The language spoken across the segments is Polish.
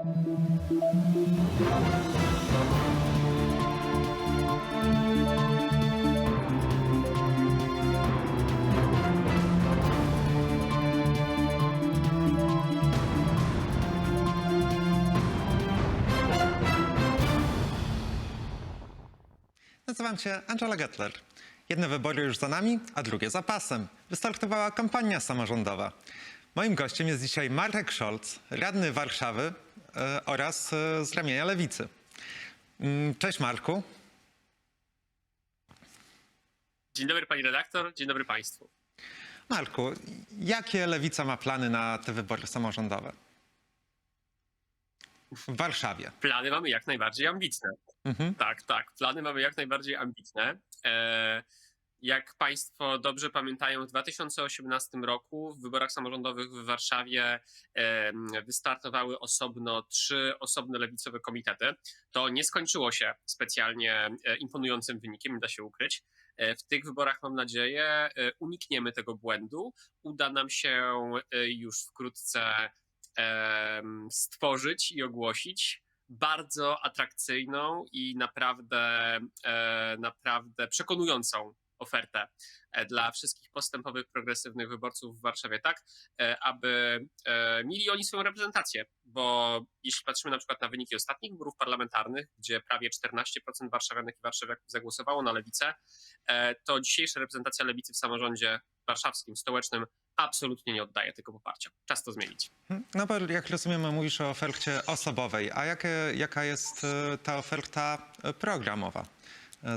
Nazywam się Angela Gettler. Jedne wybory już za nami, a drugie za pasem. Wystartowała kampania samorządowa. Moim gościem jest dzisiaj Marek Scholz, radny Warszawy oraz e, z ramienia Lewicy. Mm, Cześć Marku. Dzień dobry pani redaktor, dzień dobry państwu. Marku, jakie Lewica ma plany na te wybory samorządowe? W Warszawie. Plany mamy jak najbardziej ambitne. Mhm. Tak, tak, plany mamy jak najbardziej ambitne. E, jak państwo dobrze pamiętają, w 2018 roku w wyborach samorządowych w Warszawie wystartowały osobno trzy osobne lewicowe komitety. To nie skończyło się specjalnie e, imponującym wynikiem, nie da się ukryć. E, W tych wyborach, mam nadzieję, e, unikniemy tego błędu. Uda nam się już wkrótce stworzyć i ogłosić bardzo atrakcyjną i naprawdę, naprawdę przekonującą ofertę e, dla wszystkich postępowych, progresywnych wyborców w Warszawie, tak, e, aby e, mieli oni swoją reprezentację, bo jeśli patrzymy na przykład na wyniki ostatnich wyborów parlamentarnych, gdzie prawie 14% warszawianek i warszawiaków zagłosowało na lewicę, to dzisiejsza reprezentacja lewicy w samorządzie warszawskim, stołecznym absolutnie nie oddaje tego poparcia. Czas to zmienić. No bo jak rozumiem, mówisz o ofercie osobowej. A jaka jest ta oferta programowa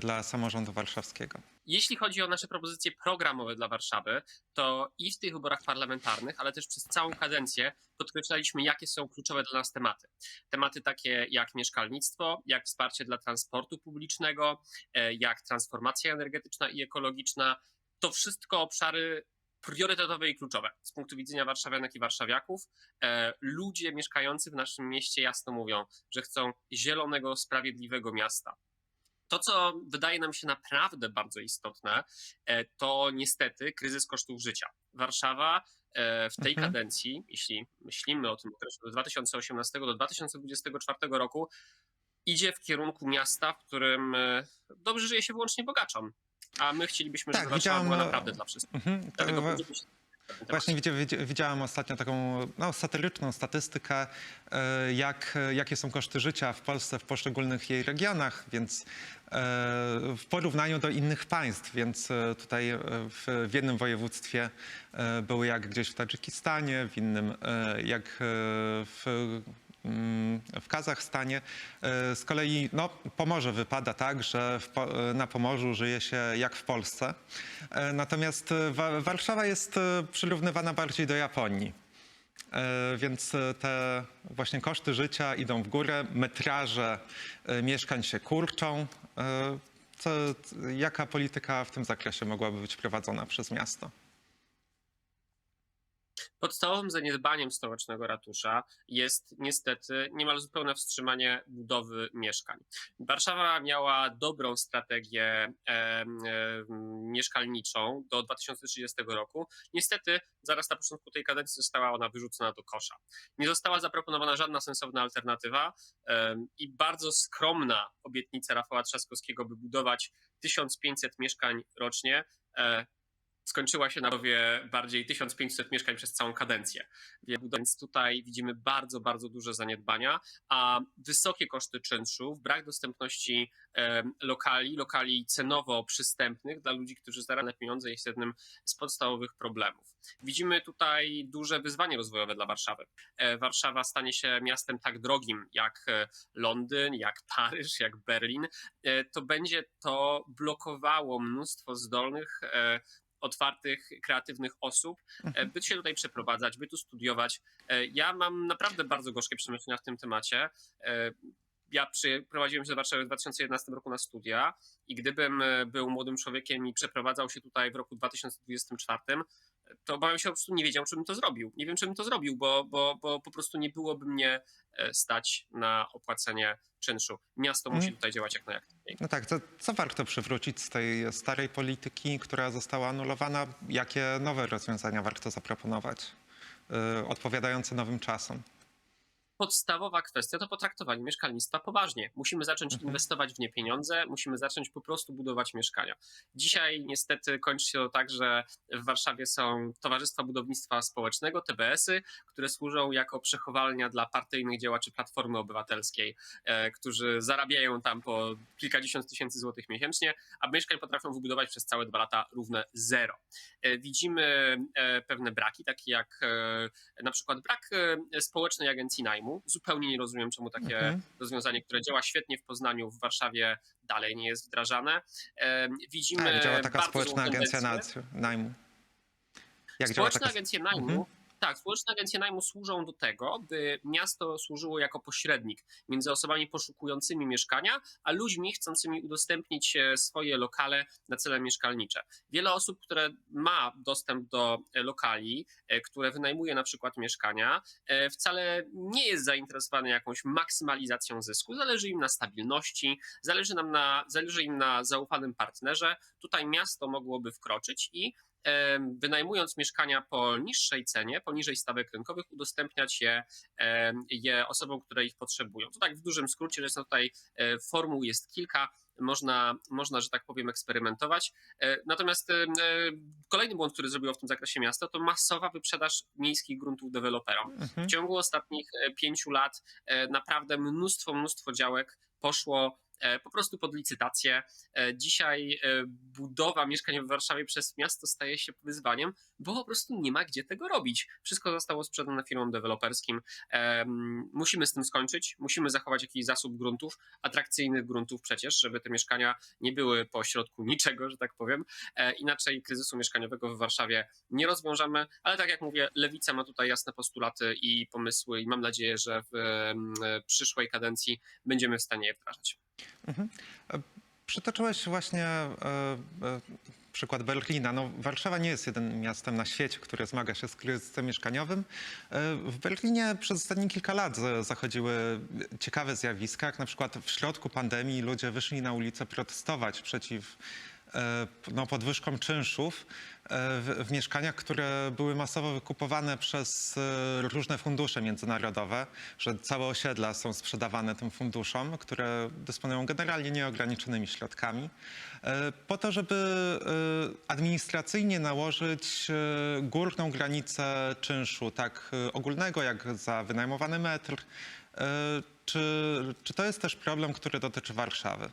dla samorządu warszawskiego? Jeśli chodzi o nasze propozycje programowe dla Warszawy, to i w tych wyborach parlamentarnych, ale też przez całą kadencję podkreślaliśmy, jakie są kluczowe dla nas tematy. Tematy takie jak mieszkalnictwo, jak wsparcie dla transportu publicznego, e, jak transformacja energetyczna i ekologiczna. To wszystko obszary priorytetowe i kluczowe z punktu widzenia warszawianek i warszawiaków. E, Ludzie mieszkający w naszym mieście jasno mówią, że chcą zielonego, sprawiedliwego miasta. To, co wydaje nam się naprawdę bardzo istotne, e, to niestety kryzys kosztów życia. Warszawa e, w tej Mhm. kadencji, jeśli myślimy o tym okresie od 2018 do 2024 roku, idzie w kierunku miasta, w którym e, dobrze żyje się wyłącznie bogaczom. A my chcielibyśmy, Tak, żeby Warszawa była naprawdę dla wszystkich. Mhm, to Dlatego będziemy się temat Właśnie widzi, widzi, widziałem ostatnio taką no, satyryczną statystykę, e, jak, jakie są koszty życia w Polsce w poszczególnych jej regionach, więc e, w porównaniu do innych państw, więc e, tutaj w, w jednym województwie były jak gdzieś w Tadżykistanie, w innym jak w w Kazachstanie. E, Z kolei no, Pomorze wypada tak, że w, e, na Pomorzu żyje się jak w Polsce. E, Natomiast Wa- Warszawa jest przyrównywana bardziej do Japonii. Więc te właśnie koszty życia idą w górę, metraże mieszkań się kurczą. Co, jaka polityka w tym zakresie mogłaby być prowadzona przez miasto? Podstawowym zaniedbaniem stołecznego ratusza jest niestety niemal zupełne wstrzymanie budowy mieszkań. Warszawa miała dobrą strategię em, em, mieszkalniczą do 2030 roku. Niestety, zaraz na początku tej kadencji została ona wyrzucona do kosza. Nie została zaproponowana żadna sensowna alternatywa em, i bardzo skromna obietnica Rafała Trzaskowskiego, by budować 1500 mieszkań rocznie, e, skończyła się na budowie bardziej 1500 mieszkań przez całą kadencję. Więc tutaj widzimy bardzo, bardzo duże zaniedbania, a wysokie koszty czynszów, brak dostępności lokali, lokali cenowo przystępnych dla ludzi, którzy zarabiają pieniądze jest jednym z podstawowych problemów. Widzimy tutaj duże wyzwanie rozwojowe dla Warszawy. E, Warszawa stanie się miastem tak drogim jak e, Londyn, jak Paryż, jak Berlin. E, To będzie to blokowało mnóstwo zdolnych otwartych, kreatywnych osób, e, by się tutaj przeprowadzać, by tu studiować. E, Ja mam naprawdę bardzo gorzkie przemyślenia w tym temacie. E, Ja przyprowadziłem się do Warszawy w 2011 roku na studia i gdybym był młodym człowiekiem i przeprowadzał się tutaj w roku 2024, to obawiam się, po prostu nie wiedział, czy bym to zrobił. Nie wiem, czy bym to zrobił, bo, bo, bo po prostu nie byłoby mnie e, stać na opłacenie czynszu. Miasto musi Mhm. tutaj działać jak najlepiej. No tak, co, co warto przywrócić z tej starej polityki, która została anulowana? Jakie nowe rozwiązania warto zaproponować, y, odpowiadające nowym czasom? Podstawowa kwestia to potraktowanie mieszkalnictwa poważnie. Musimy zacząć Mhm. inwestować w nie pieniądze, musimy zacząć po prostu budować mieszkania. Dzisiaj niestety kończy się to tak, że w Warszawie są Towarzystwa Budownictwa Społecznego, TBS-y, które służą jako przechowalnia dla partyjnych działaczy Platformy Obywatelskiej, e, którzy zarabiają tam po kilkadziesiąt tysięcy złotych miesięcznie, a mieszkań potrafią wybudować przez całe dwa lata równe zero. E, Widzimy e, pewne braki, takie jak e, na przykład brak e, społecznej agencji najmu. Zupełnie nie rozumiem, czemu takie Mhm. rozwiązanie, które działa świetnie w Poznaniu, w Warszawie dalej nie jest wdrażane. Widzimy A, jak działa taka społeczna agencja najmu? Jak taka... agencje najmu, Mhm. Tak, społeczne agencje najmu służą do tego, by miasto służyło jako pośrednik między osobami poszukującymi mieszkania, a ludźmi chcącymi udostępnić e, swoje lokale na cele mieszkalnicze. Wiele osób, które ma dostęp do e, lokali, e, które wynajmuje na przykład mieszkania, wcale nie jest zainteresowane jakąś maksymalizacją zysku. Zależy im na stabilności, zależy, nam na, zależy im na zaufanym partnerze. Tutaj miasto mogłoby wkroczyć i wynajmując mieszkania po niższej cenie, poniżej stawek rynkowych, udostępniać je, je osobom, które ich potrzebują. To tak w dużym skrócie, że są tutaj e, formuł jest kilka, można, można, że tak powiem, eksperymentować. E, Natomiast e, kolejny błąd, który zrobiło w tym zakresie miasto, to masowa wyprzedaż miejskich gruntów deweloperom. Mhm. W ciągu ostatnich pięciu lat naprawdę mnóstwo, mnóstwo działek poszło po prostu pod licytację. E, Dzisiaj e, budowa mieszkań w Warszawie przez miasto staje się wyzwaniem, bo po prostu nie ma gdzie tego robić. Wszystko zostało sprzedane firmom deweloperskim. Musimy z tym skończyć, musimy zachować jakiś zasób gruntów, atrakcyjnych gruntów przecież, żeby te mieszkania nie były po środku niczego, że tak powiem. E, Inaczej kryzysu mieszkaniowego w Warszawie nie rozwiążemy, ale tak jak mówię, Lewica ma tutaj jasne postulaty i pomysły i mam nadzieję, że w przyszłej kadencji będziemy w stanie je wdrażać. Mhm. E, Przytoczyłeś właśnie e, e, przykład Berlina. No, Warszawa nie jest jedynym miastem na świecie, które zmaga się z kryzysem mieszkaniowym. W Berlinie przez ostatnie kilka lat za- zachodziły ciekawe zjawiska, jak na przykład w środku pandemii ludzie wyszli na ulicę protestować przeciw no, podwyżkom czynszów e, w, w mieszkaniach, które były masowo wykupowane przez e, różne fundusze międzynarodowe, że całe osiedla są sprzedawane tym funduszom, które dysponują generalnie nieograniczonymi środkami, e, po to, żeby e, administracyjnie nałożyć e, górną granicę czynszu, tak e, ogólnego jak za wynajmowany metr. E, Czy, czy to jest też problem, który dotyczy Warszawy?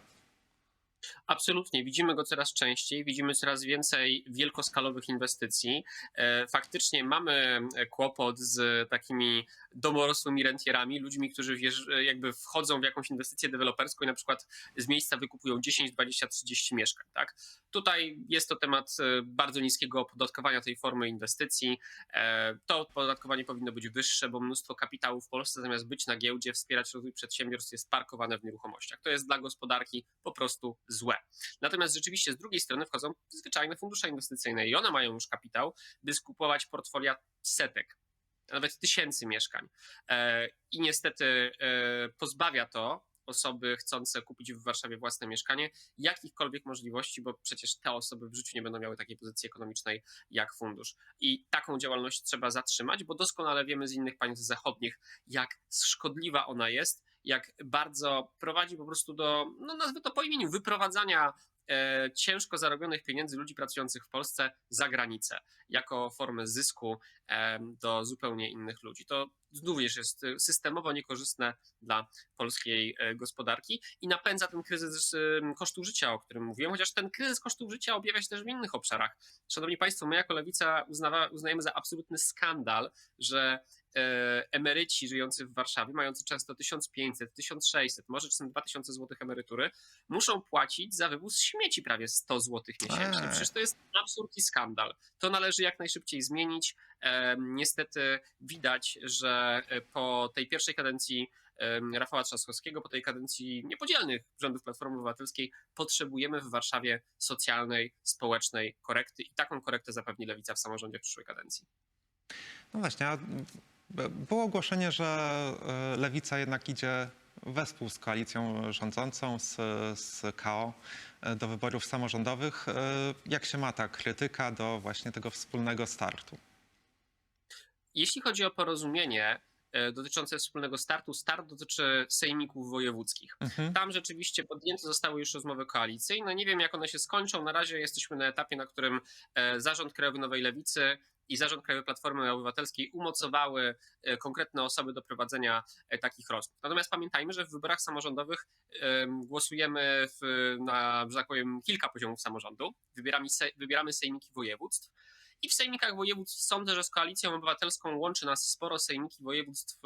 Absolutnie, widzimy go coraz częściej, widzimy coraz więcej wielkoskalowych inwestycji. E, Faktycznie mamy kłopot z takimi domorosłymi rentierami, ludźmi, którzy wjeżdż- jakby wchodzą w jakąś inwestycję deweloperską i na przykład z miejsca wykupują 10, 20, 30 mieszkań. Tak? Tutaj jest to temat e, bardzo niskiego opodatkowania tej formy inwestycji. E, To opodatkowanie powinno być wyższe, bo mnóstwo kapitału w Polsce zamiast być na giełdzie, wspierać rozwój przedsiębiorstw jest parkowane w nieruchomościach. To jest dla gospodarki po prostu złe. Natomiast rzeczywiście z drugiej strony wchodzą zwyczajne fundusze inwestycyjne i one mają już kapitał, by skupować portfolia setek, nawet tysięcy mieszkań. E, I niestety e, pozbawia to osoby chcące kupić w Warszawie własne mieszkanie jakichkolwiek możliwości, bo przecież te osoby w życiu nie będą miały takiej pozycji ekonomicznej jak fundusz. I taką działalność trzeba zatrzymać, bo doskonale wiemy z innych państw zachodnich, jak szkodliwa ona jest, jak bardzo prowadzi po prostu do, no nazwę to po imieniu, wyprowadzania e, ciężko zarobionych pieniędzy ludzi pracujących w Polsce za granicę, jako formę zysku do zupełnie innych ludzi. To znów jest e, systemowo niekorzystne dla polskiej e, gospodarki i napędza ten kryzys kosztów życia, o którym mówiłem, chociaż ten kryzys kosztów życia objawia się też w innych obszarach. Szanowni Państwo, my jako Lewica uznawa, uznajemy za absolutny skandal, że e, emeryci żyjący w Warszawie, mający często 1500, 1600, może czasem 2000 zł emerytury, muszą płacić za wywóz śmieci prawie 100 zł miesięcznie. Eee. Przecież to jest absurd i skandal. To należy jak najszybciej zmienić. Niestety widać, że e, po tej pierwszej kadencji Rafała Trzaskowskiego, po tej kadencji niepodzielnych rządów Platformy Obywatelskiej potrzebujemy w Warszawie socjalnej, społecznej korekty i taką korektę zapewni Lewica w samorządzie w przyszłej kadencji. No właśnie, było ogłoszenie, że e, Lewica jednak idzie wespół z koalicją rządzącą, z, z KO e, do wyborów samorządowych. Jak się ma ta krytyka do właśnie tego wspólnego startu? Jeśli chodzi o porozumienie, e, dotyczące wspólnego startu. Start dotyczy sejmików wojewódzkich. Mhm. Tam rzeczywiście podjęte zostały już rozmowy koalicyjne. Nie wiem, jak one się skończą. Na razie jesteśmy na etapie, na którym e, Zarząd Krajowy Nowej Lewicy i Zarząd Krajowy Platformy Obywatelskiej umocowały e, konkretne osoby do prowadzenia takich rozmów. Natomiast pamiętajmy, że w wyborach samorządowych em, głosujemy w, na, że tak powiem, kilka poziomów samorządu. Wybieramy, wybieramy sejmiki województw. I w sejmikach województw sądzę, że z koalicją obywatelską łączy nas sporo. Sejmiki województw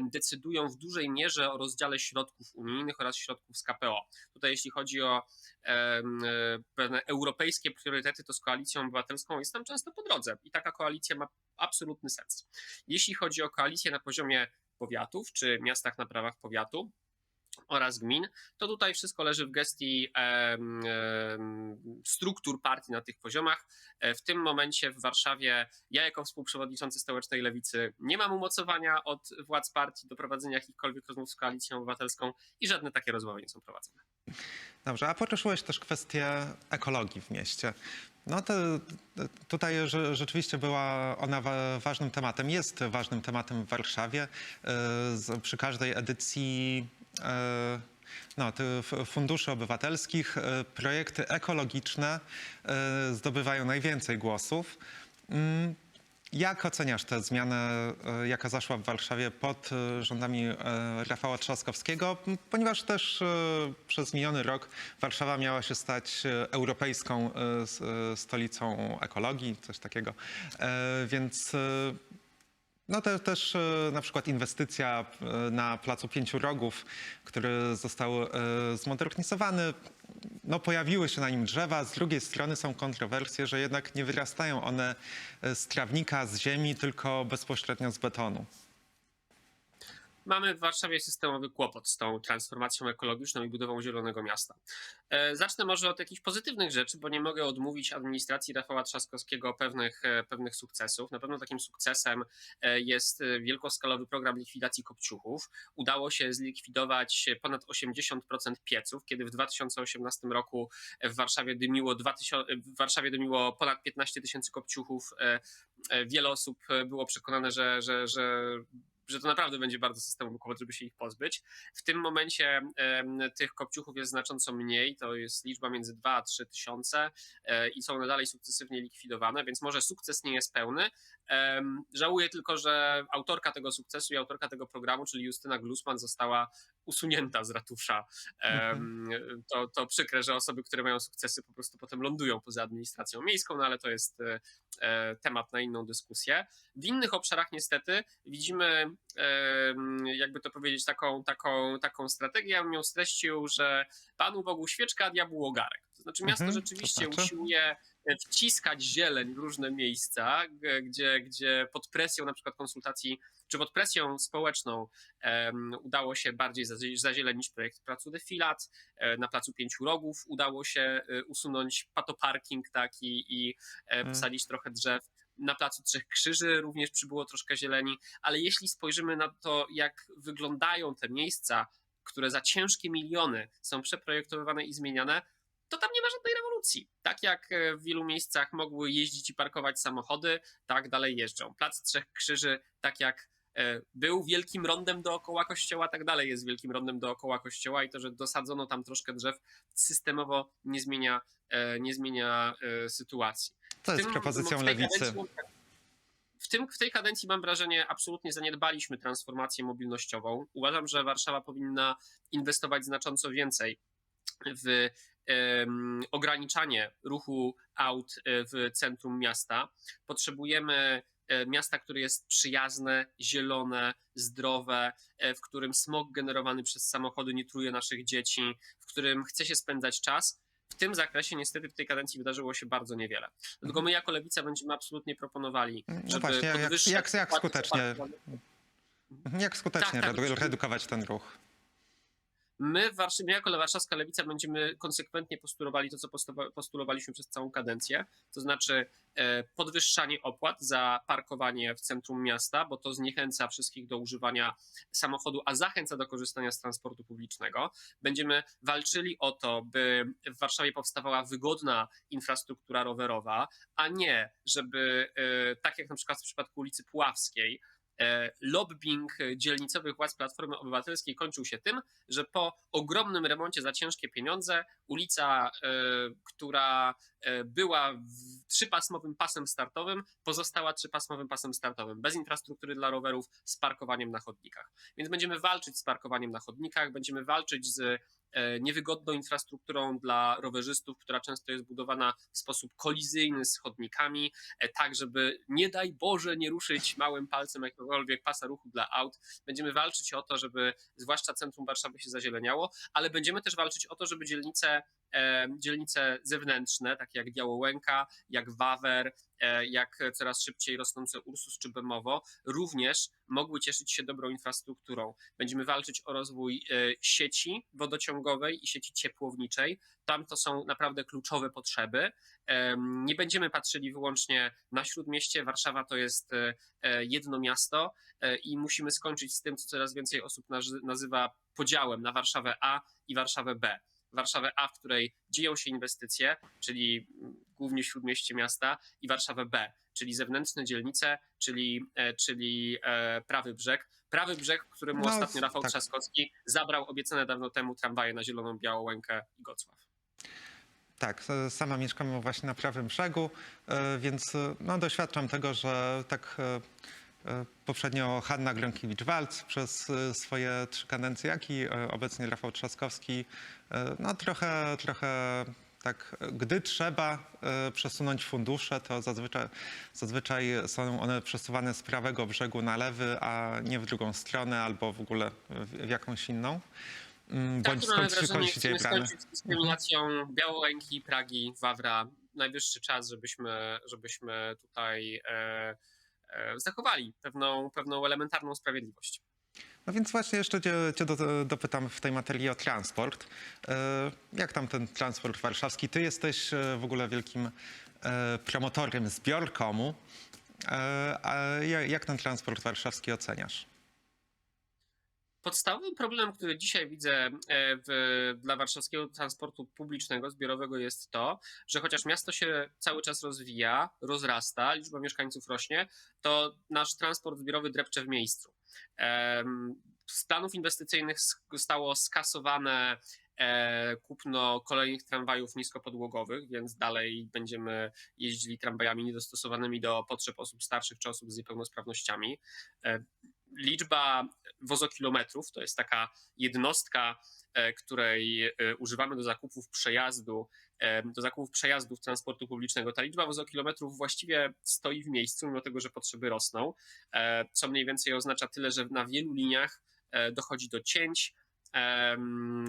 decydują w dużej mierze o rozdziale środków unijnych oraz środków z KPO. Tutaj jeśli chodzi o pewne europejskie priorytety, to z koalicją obywatelską jest często po drodze i taka koalicja ma absolutny sens. Jeśli chodzi o koalicję na poziomie powiatów czy miastach na prawach powiatu, oraz gmin, to tutaj wszystko leży w gestii struktur partii na tych poziomach. E, W tym momencie w Warszawie ja jako współprzewodniczący Stołecznej Lewicy nie mam umocowania od władz partii do prowadzenia jakichkolwiek rozmów z Koalicją Obywatelską i żadne takie rozmowy nie są prowadzone. Dobrze, a poruszyłeś też kwestię ekologii w mieście. No to tutaj rzeczywiście była ona wa- ważnym tematem, jest ważnym tematem w Warszawie. E, Przy każdej edycji no, tych f- funduszy obywatelskich e, projekty ekologiczne e, zdobywają najwięcej głosów. Mm, Jak oceniasz tę zmianę, e, jaka zaszła w Warszawie pod e, rządami e, Rafała Trzaskowskiego? Ponieważ też e, przez miniony rok Warszawa miała się stać e, europejską e, e, stolicą ekologii, coś takiego. E, Więc e, no te, też e, na przykład inwestycja e, na Placu Pięciu Rogów, który został e, zmodernizowany, no pojawiły się na nim drzewa, z drugiej strony są kontrowersje, że jednak nie wyrastają one z trawnika, z ziemi, tylko bezpośrednio z betonu. Mamy w Warszawie systemowy kłopot z tą transformacją ekologiczną i budową Zielonego Miasta. E, Zacznę może od jakichś pozytywnych rzeczy, bo nie mogę odmówić administracji Rafała Trzaskowskiego pewnych, e, pewnych sukcesów. Na pewno takim sukcesem e, jest wielkoskalowy program likwidacji kopciuchów. Udało się zlikwidować ponad 80% pieców, kiedy w 2018 roku w Warszawie dymiło, 2000, w Warszawie dymiło ponad 15 tysięcy kopciuchów. Wiele osób było przekonane, że, że, że że to naprawdę będzie bardzo systemowy kłopot, żeby się ich pozbyć. W tym momencie tych kopciuchów jest znacząco mniej, to jest liczba między 2 a 3 tysiące e, i są one dalej sukcesywnie likwidowane, więc może sukces nie jest pełny. Żałuję tylko, że autorka tego sukcesu i autorka tego programu, czyli Justyna Glusman, została usunięta z ratusza. Em, To, to przykre, że osoby, które mają sukcesy, po prostu potem lądują poza administracją miejską, no ale to jest e, e, temat na inną dyskusję. W innych obszarach niestety widzimy, jakby to powiedzieć, taką, taką, taką strategię. Ja bym ją streścił, że Panu Bogu świeczka, a diabłu ogarek. To znaczy miasto Mhm, to rzeczywiście znaczy? usiłuje wciskać zieleń w różne miejsca, gdzie, gdzie pod presją na przykład konsultacji, czy pod presją społeczną udało się bardziej zazie- zazielenić projekt Placu Defilat, e, na Placu Pięciu Rogów udało się e, usunąć patoparking taki i e, Mm. posadzić trochę drzew. Na Placu Trzech Krzyży również przybyło troszkę zieleni, ale jeśli spojrzymy na to, jak wyglądają te miejsca, które za ciężkie miliony są przeprojektowywane i zmieniane, to tam nie ma żadnej rewolucji. Tak jak e, w wielu miejscach mogły jeździć i parkować samochody, tak dalej jeżdżą. Plac Trzech Krzyży, tak jak e, był wielkim rondem dookoła kościoła, tak dalej jest wielkim rondem dookoła kościoła i to, że dosadzono tam troszkę drzew, systemowo nie zmienia, e, nie zmienia e, sytuacji. To jest tym- propozycją lewicy. W, tym, w tej kadencji mam wrażenie, absolutnie zaniedbaliśmy transformację mobilnościową. Uważam, że Warszawa powinna inwestować znacząco więcej w ograniczanie ruchu aut e, w centrum miasta. Potrzebujemy e, miasta, które jest przyjazne, zielone, zdrowe, e, w którym smog generowany przez samochody nie truje naszych dzieci, w którym chce się spędzać czas. W tym zakresie niestety w tej kadencji wydarzyło się bardzo niewiele. Dlatego my jako Lewica będziemy absolutnie proponowali, No żeby właśnie, jak- podwyższać jak- jak skutecznie. Mhm, Jak skutecznie Tak, tak, redukować ten ruch? My, w Warszawie, my jako Warszawska Lewica będziemy konsekwentnie postulowali to, co postulowaliśmy przez całą kadencję, to znaczy e, podwyższanie opłat za parkowanie w centrum miasta, bo to zniechęca wszystkich do używania samochodu, a zachęca do korzystania z transportu publicznego. Będziemy walczyli o to, by w Warszawie powstawała wygodna infrastruktura rowerowa, a nie, żeby e, tak jak na przykład w przypadku ulicy Puławskiej, lobbying dzielnicowych władz Platformy Obywatelskiej kończył się tym, że po ogromnym remoncie za ciężkie pieniądze ulica, e, która e, była w trzypasmowym pasem startowym, pozostała trzypasmowym pasem startowym, bez infrastruktury dla rowerów, z parkowaniem na chodnikach. Więc będziemy walczyć z parkowaniem na chodnikach, będziemy walczyć z e, niewygodną infrastrukturą dla rowerzystów, która często jest budowana w sposób kolizyjny z chodnikami, e, tak żeby nie daj Boże nie ruszyć małym palcem jakiegokolwiek pasa ruchu dla aut. Będziemy walczyć o to, żeby zwłaszcza centrum Warszawy się zazieleniało, ale będziemy też walczyć o to, żeby dzielnice e, dzielnice zewnętrzne, takie jak Białołęka, jak Wawer, e, jak coraz szybciej rosnące Ursus czy Bemowo, również mogły cieszyć się dobrą infrastrukturą. Będziemy walczyć o rozwój e, sieci wodociągowej i sieci ciepłowniczej. Tam to są naprawdę kluczowe potrzeby. Em, Nie będziemy patrzyli wyłącznie na śródmieście. Warszawa to jest e, e, jedno miasto e, i musimy skończyć z tym, co coraz więcej osób nazy- nazywa podziałem na Warszawę A i Warszawę B. Warszawę A, w której dzieją się inwestycje, czyli głównie śródmieście miasta, i Warszawę B, czyli zewnętrzne dzielnice, czyli, e, czyli e, prawy brzeg. Prawy brzeg, któremu No, ostatnio Rafał tak. Trzaskowski zabrał obiecane dawno temu tramwaje na Zieloną Białołękę i Gocław. Tak, sama mieszkam właśnie na prawym brzegu, e, więc no, doświadczam tego, że tak poprzednio Hanna Gronkiewicz-Walc przez e, swoje trzy kadencje, jak i e, obecnie Rafał Trzaskowski, e, no trochę, trochę tak, e, gdy trzeba e, przesunąć fundusze, to zazwyczaj, zazwyczaj są one przesuwane z prawego brzegu na lewy, a nie w drugą stronę albo w ogóle w, jakąś inną. Mm, Tak, Bądź mamy skąd wrażenie, chcemy skończyć z dyskryminacją Białołęki, Pragi, Wawra. Najwyższy czas, żebyśmy, żebyśmy tutaj e, e, zachowali pewną, pewną elementarną sprawiedliwość. No więc właśnie jeszcze cię, cię do, dopytam w tej materii o transport. E, Jak tam ten transport warszawski? Ty jesteś e, w ogóle wielkim e, promotorem zbiorkomu. E, jak ten transport warszawski oceniasz? Podstawowym problemem, który dzisiaj widzę e, w, dla warszawskiego transportu publicznego, zbiorowego jest to, że chociaż miasto się cały czas rozwija, rozrasta, liczba mieszkańców rośnie, to nasz transport zbiorowy drepcze w miejscu. Z planów inwestycyjnych zostało skasowane e, kupno kolejnych tramwajów niskopodłogowych, więc dalej będziemy jeździli tramwajami niedostosowanymi do potrzeb osób starszych czy osób z niepełnosprawnościami. Liczba wozokilometrów to jest taka jednostka, e, której e, używamy do zakupów przejazdu, e, do zakupów przejazdów transportu publicznego. Ta liczba wozokilometrów właściwie stoi w miejscu, mimo tego, że potrzeby rosną, co mniej więcej oznacza tyle, że na wielu liniach dochodzi do cięć.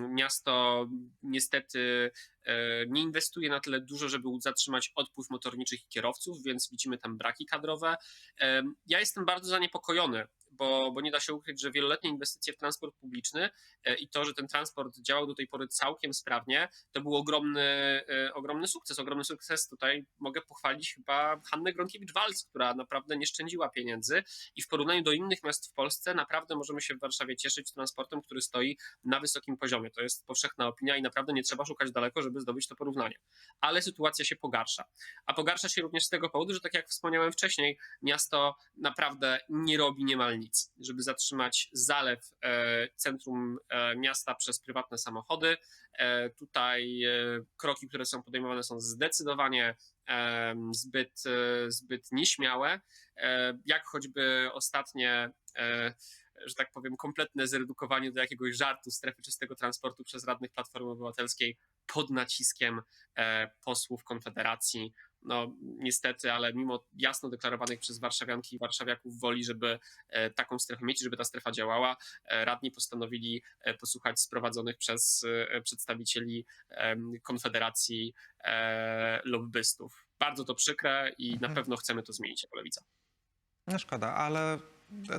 Miasto niestety nie inwestuje na tyle dużo, żeby zatrzymać odpływ motorniczych i kierowców, więc widzimy tam braki kadrowe. Ja jestem bardzo zaniepokojony, bo, bo nie da się ukryć, że wieloletnie inwestycje w transport publiczny e, i to, że ten transport działał do tej pory całkiem sprawnie, to był ogromny, e, ogromny sukces. Ogromny sukces tutaj mogę pochwalić chyba Hannę Gronkiewicz-Walc, która naprawdę nie szczędziła pieniędzy i w porównaniu do innych miast w Polsce naprawdę możemy się w Warszawie cieszyć transportem, który stoi na wysokim poziomie. To jest powszechna opinia i naprawdę nie trzeba szukać daleko, żeby zdobyć to porównanie. Ale sytuacja się pogarsza. A pogarsza się również z tego powodu, że tak jak wspomniałem wcześniej, miasto naprawdę nie robi niemal nic, żeby zatrzymać zalew e, centrum e, miasta przez prywatne samochody. E, tutaj kroki, które są podejmowane są zdecydowanie zbyt, zbyt nieśmiałe, jak choćby ostatnie że tak powiem, kompletne zredukowanie do jakiegoś żartu strefy czystego transportu przez radnych Platformy Obywatelskiej pod naciskiem posłów Konfederacji. No niestety, ale mimo jasno deklarowanych przez warszawianki i warszawiaków woli, żeby e, taką strefę mieć, żeby ta strefa działała, e, radni postanowili e, posłuchać sprowadzonych przez przedstawicieli Konfederacji lobbystów. Bardzo to przykre i na Mhm. pewno chcemy to zmienić jako lewica. No szkoda, ale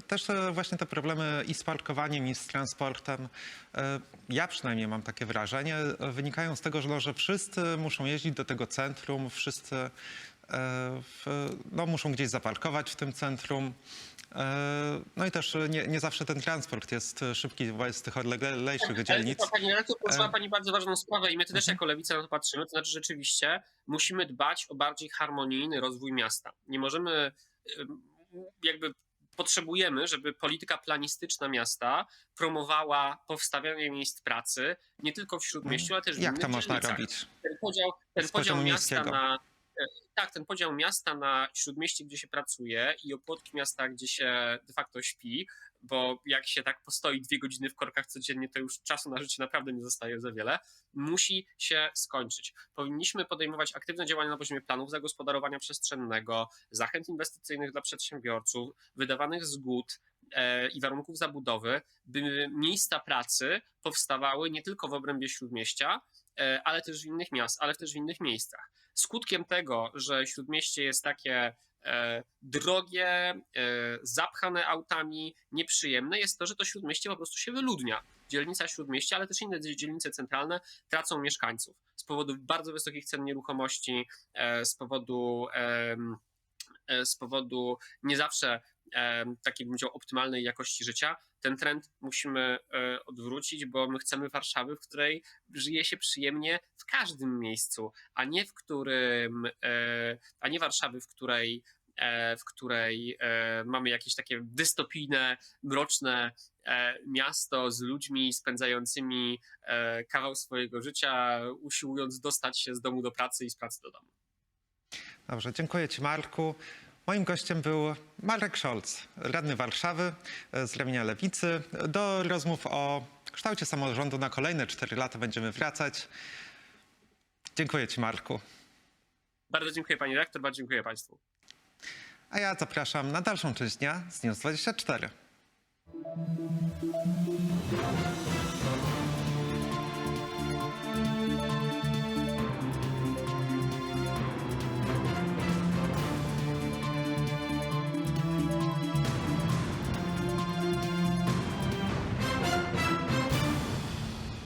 też e, właśnie te problemy i z parkowaniem, i z transportem, e, ja przynajmniej mam takie wrażenie, e, wynikają z tego, że, no, że wszyscy muszą jeździć do tego centrum, wszyscy e, w, no, muszą gdzieś zaparkować w tym centrum. E, No i też nie, nie zawsze ten transport jest szybki wobec tych odleglejszych dzielnic. Ale Pani redaktor, poruszyła E, Pani bardzo ważną sprawę i my też Mhm. jako lewica na to patrzymy. To znaczy rzeczywiście musimy dbać o bardziej harmonijny rozwój miasta. Nie możemy jakby potrzebujemy, żeby polityka planistyczna miasta promowała powstawianie miejsc pracy nie tylko w śródmieściu, ale też w Jak to można robić? ten podział, ten podział miasta miejskiego. na. Tak, ten podział miasta na śródmieście, gdzie się pracuje i opłotki miasta, gdzie się de facto śpi, bo jak się tak postoi dwie godziny w korkach codziennie, to już czasu na życie naprawdę nie zostaje za wiele, musi się skończyć. Powinniśmy podejmować aktywne działania na poziomie planów zagospodarowania przestrzennego, zachęt inwestycyjnych dla przedsiębiorców, wydawanych zgód e, i warunków zabudowy, by miejsca pracy powstawały nie tylko w obrębie śródmieścia, e, ale też w innych miast, ale też w innych miejscach. Skutkiem tego, że śródmieście jest takie drogie, e, zapchane autami, nieprzyjemne, jest to, że to śródmieście po prostu się wyludnia. Dzielnica śródmieścia, ale też inne dzielnice centralne tracą mieszkańców z powodu bardzo wysokich cen nieruchomości, e, z powodu e, z powodu nie zawsze takiej, bym powiedział, optymalnej jakości życia. Ten trend musimy e, odwrócić, bo my chcemy Warszawy, w której żyje się przyjemnie w każdym miejscu, a nie w którym, e, a nie Warszawy, w której e, w której mamy jakieś takie dystopijne, mroczne miasto z ludźmi spędzającymi kawał swojego życia, usiłując dostać się z domu do pracy i z pracy do domu. Dobrze, dziękuję Ci Marku. Moim gościem był Marek Scholz, radny Warszawy e, z ramienia Lewicy. Do rozmów o kształcie samorządu na kolejne 4 lata będziemy wracać. Dziękuję Ci Marku. Bardzo dziękuję pani rektor, bardzo dziękuję państwu. A ja zapraszam na dalszą część dnia z News 24.